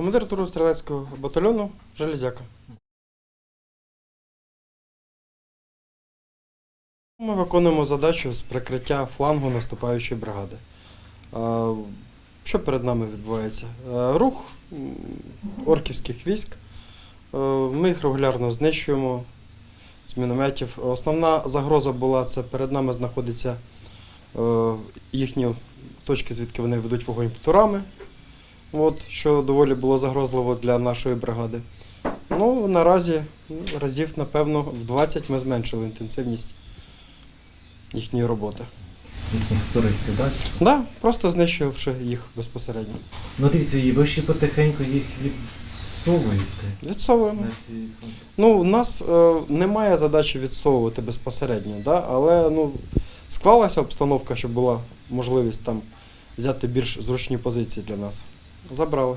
Командир туру стрілецького батальйону Железяка. Ми виконуємо задачу з прикриття флангу наступаючої бригади. Що перед нами відбувається? Рух орківських військ. Ми їх регулярно знищуємо з мінометів. Основна загроза була це перед нами знаходяться е, їхні точки, звідки вони ведуть вогонь турами. От, що доволі було загрозливо для нашої бригади. Ну, наразі разів, напевно, в 20 ми зменшили інтенсивність їхньої роботи. їхніх туристів, так? Да, просто знищивши їх безпосередньо. Ну дивіться, і ви ще потихеньку їх відсовуєте Відсовуємо. ці. Ну, у нас е, немає задачі відсовувати безпосередньо, да? але ну, склалася обстановка, щоб була можливість там взяти більш зручні позиції для нас. Забрали.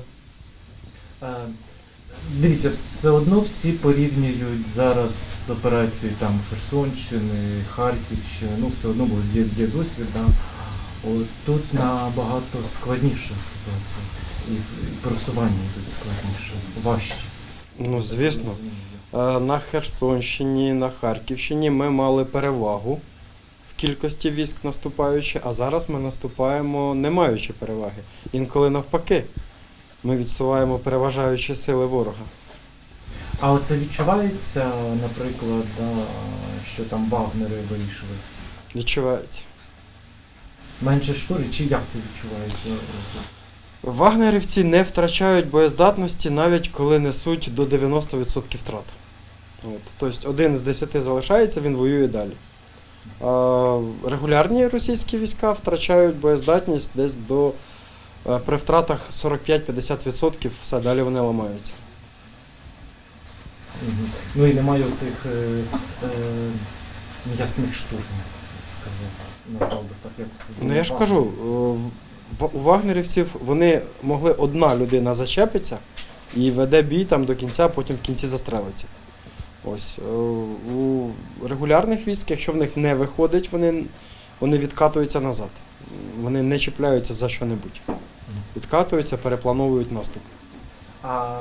Дивіться, все одно всі порівнюють зараз з операцією там Херсонщини, Харківщини, ну все одно бо є, є досвід. Да? От тут набагато складніша ситуація. І просування тут складніше, важче. Ну, звісно. Е, На Херсонщині, на Харківщині ми мали перевагу кількості військ наступаючи, а зараз ми наступаємо не маючи переваги. Інколи навпаки, ми відсуваємо переважаючі сили ворога. А оце відчувається, наприклад, що там вагнери вийшли. Відчувається. Менше штурі, чи як це відчувається? Вагнерівці не втрачають боєздатності, навіть коли несуть до 90% втрат. От. Тобто один з 10 залишається, він воює далі. Регулярні російські війська втрачають боєздатність десь до е, при втратах 45-50%, все далі вони ламаються. Ну і немає оцих е, е, м'ясних штурмів, сказав. Назвав би так, як це Ну я ж кажу, у вагнерівців вони могли одна людина зачепиться і веде бій там до кінця, потім в кінці застрелиться. Ось е, у регулярних військ, якщо в них не виходить, вони, вони відкатуються назад. Вони не чіпляються за що-небудь. Відкатуються, переплановують наступ. А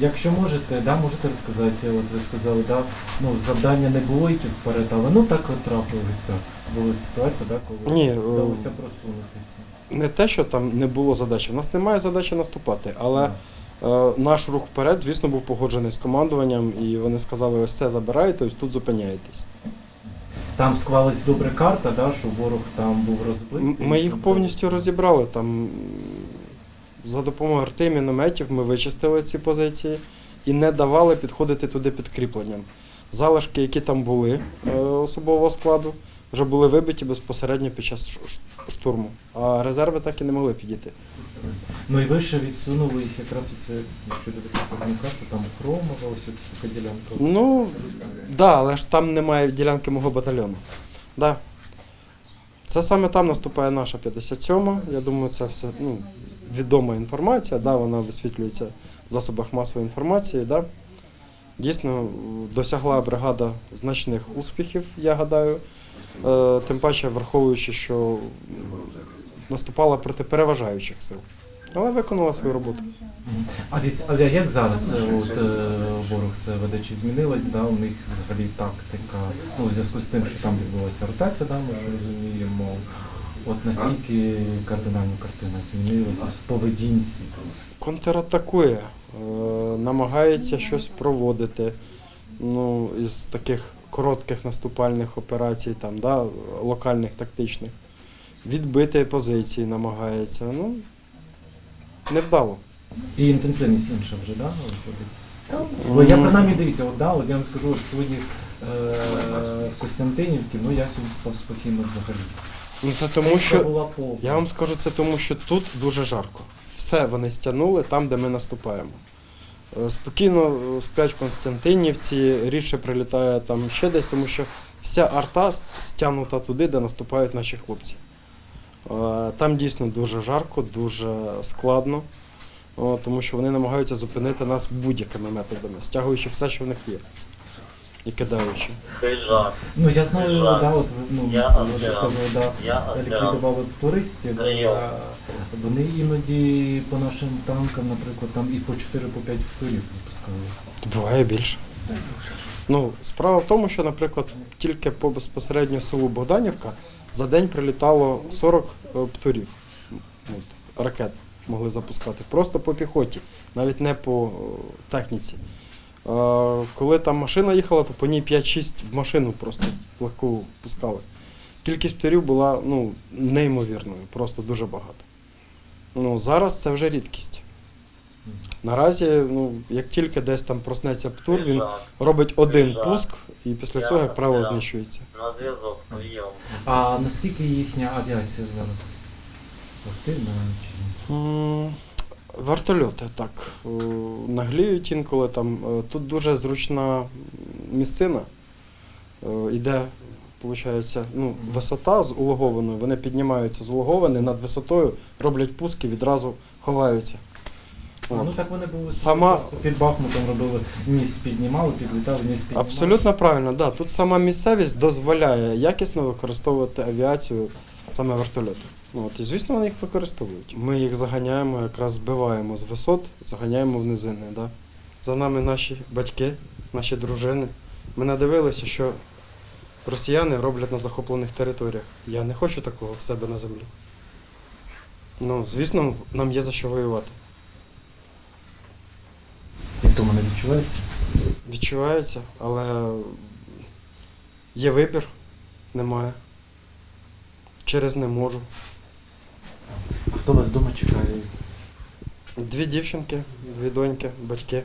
якщо можете, да, можете розказати, от ви сказали, да, ну, завдання не було йти вперед, але ну так от трапилося. Була ситуація, да, коли Ні, е, вдалося просунутися. Не те, що там не було задачі. У нас немає задачі наступати, але наш рух вперед, звісно, був погоджений з командуванням, і вони сказали, ось це забираєте, ось тут зупиняєтесь. Там склалась добре карта, да, що ворог там був розбитий. Ми їх повністю розібрали. Там за допомогою арти мінометів ми вичистили ці позиції і не давали підходити туди підкріпленням. Залишки, які там були е, особового складу, вже були вибиті безпосередньо під час штурму. А резерви так і не могли підійти. Ну і ви ще відсунули їх якраз оце, якщо дивитися на карту, там Хромова, ось така ділянка. Ну, так, да, але ж там немає ділянки мого батальйону. Да. Це саме там наступає наша 57-ма. Я думаю, це все ну, відома інформація, да, вона висвітлюється в засобах масової інформації. Да. Дійсно, досягла бригада значних успіхів, я гадаю. Е, тим паче, враховуючи, що наступала проти переважаючих сил. Але виконала свою роботу. А дивіться, а як зараз от, е, ворог це веде? Чи змінилась да, у них взагалі тактика? Ну, у зв'язку з тим, що там відбулася ротація, да, ми ж розуміємо. От наскільки кардинальна картина змінилася в поведінці? контратакує, е, намагається щось проводити. Ну, із таких коротких наступальних операцій, там, да, локальних, тактичних. Відбити позиції намагається. Ну, невдало. І інтенсивність інша вже, да, виходить? Бо я принаймні дивіться, от, да, от я вам скажу, от сьогодні е, в Костянтинівці, ну я сьогодні спав спокійно взагалі. Ну, це тому, що. Я вам скажу це тому, що тут дуже жарко. Все вони стягнули там, де ми наступаємо. Е, Спокійно е, сплять в Константинівці, рідше прилітає там ще десь, тому що вся арта стягнута туди, де наступають наші хлопці. Е, Там дійсно дуже жарко, дуже складно, тому що вони намагаються зупинити нас будь-якими методами, стягуючи все, що в них є. і кидаючи. Ну я знаю, да, от ну Я аспірант. сказали, да, Я ліквідували туристів. Прийом. Вони іноді по нашим танкам, наприклад, там і по 4 по 5 турів випускали. Буває більше. Ну, справа в тому, що, наприклад, тільки по безпосередньо селу Богданівка за день прилітало 40 е, птурів. От, ракет могли запускати. Просто по піхоті, навіть не по е, техніці. Е, Коли там машина їхала, то по ній 5-6 в машину просто легко пускали. Кількість птурів була ну, неймовірною, просто дуже багато. Ну, зараз це вже рідкість. Наразі, ну, як тільки десь там проснеться птур, він робить один пуск і після цього, як правило, знищується. На зв'язок. Прийом. А наскільки їхня авіація зараз активна чи ні? Вертольоти так нагліють інколи там. Е, Тут дуже зручна місцина. Е, Іде, виходить, ну, висота з улоговиною. Вони піднімаються з улоговини над висотою, роблять пуски, відразу ховаються. А, От. Ну так вони були Сама- під Бахмутом робили, ніс піднімали, підлітали, ніс піднімали. Абсолютно правильно, да. Тут сама місцевість дозволяє якісно використовувати авіацію, саме вертольоти. Ну, от, і звісно, вони їх використовують. Ми їх заганяємо, якраз збиваємо з висот, заганяємо в низини. Да? За нами наші батьки, наші дружини. Ми надивилися, що росіяни роблять на захоплених територіях. Я не хочу такого в себе на землі. Ну, звісно, нам є за що воювати. І втома не відчувається. Відчувається, але є вибір, немає. Через не можу. А хто вас вдома чекає? Дві дівчинки, дві доньки, батьки.